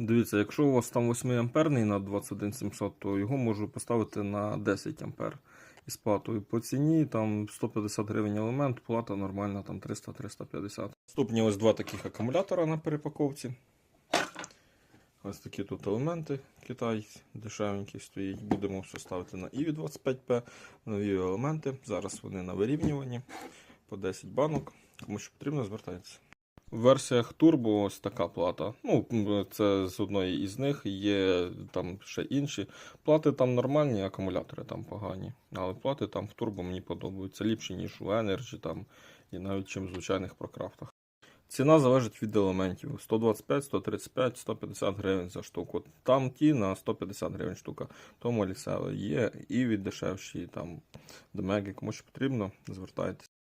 Дивіться, якщо у вас там 8 амперний на 21700, то його можу поставити на 10 ампер із платою. По ціні там 150 гривень елемент, плата нормальна там 300-350. Наступні ось два таких акумулятора на перепаковці. Ось такі тут елементи Китай дешевенький стоїть. Будемо все ставити на ІВІ 25П. Нові елементи. Зараз вони на вирівнюванні по 10 банок. Кому що потрібно, звертайтеся. В версіях Turbo ось така плата. Ну, це з одної із них. Є там ще інші. Плати там нормальні, акумулятори там погані. Але плати там в Turbo мені подобаються ліпші, ніж у Energy там, і навіть чим в звичайних прокрафтах. Ціна залежить від елементів: 125, 135, 150 гривень за штуку. Там ті на 150 гривень штука. Тому лісели є і від дешевші, там домеги, кому що потрібно, звертайтеся.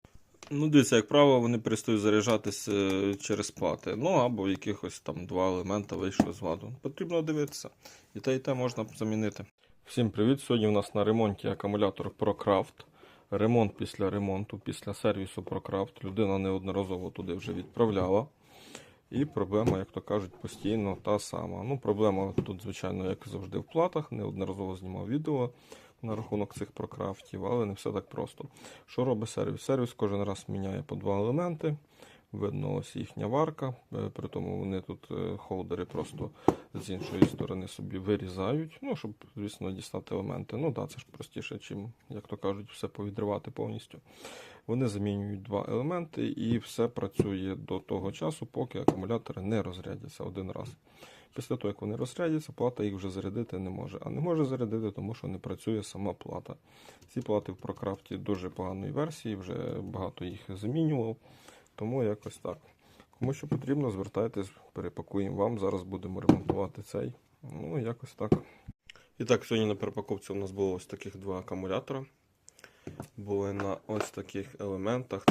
Ну, дивіться, як правило, вони перестають заряджатися е, через плати. Ну або якихось там два елемента вийшли з ладу. Потрібно дивитися. І те, і те можна замінити. Всім привіт! Сьогодні у нас на ремонті акумулятор ProCraft. Ремонт після ремонту, після сервісу ProCraft. Людина неодноразово туди вже відправляла. І проблема, як то кажуть, постійно та сама. Ну, проблема тут, звичайно, як завжди, в платах. Неодноразово знімав відео на рахунок цих прокрафтів, але не все так просто. Що робить сервіс? Сервіс кожен раз міняє по два елементи. Видно, ось їхня варка. е, При тому вони тут е, холдери просто з іншої сторони собі вирізають. Ну, щоб, звісно, дістати елементи. Ну так, це ж простіше, чим, як то кажуть, все повідривати повністю. Вони замінюють два елементи і все працює до того часу, поки акумулятори не розрядяться один раз. Після того, як вони розрядяться, плата їх вже зарядити не може. А не може зарядити, тому що не працює сама плата. Ці плати в прокрафті дуже поганої версії, вже багато їх замінював. Тому якось так. Кому що потрібно, звертайтесь, перепакуємо вам. Зараз будемо ремонтувати цей. Ну, якось так. І так, сьогодні на перепаковці у нас було ось таких два акумулятора. Були на ось таких елементах.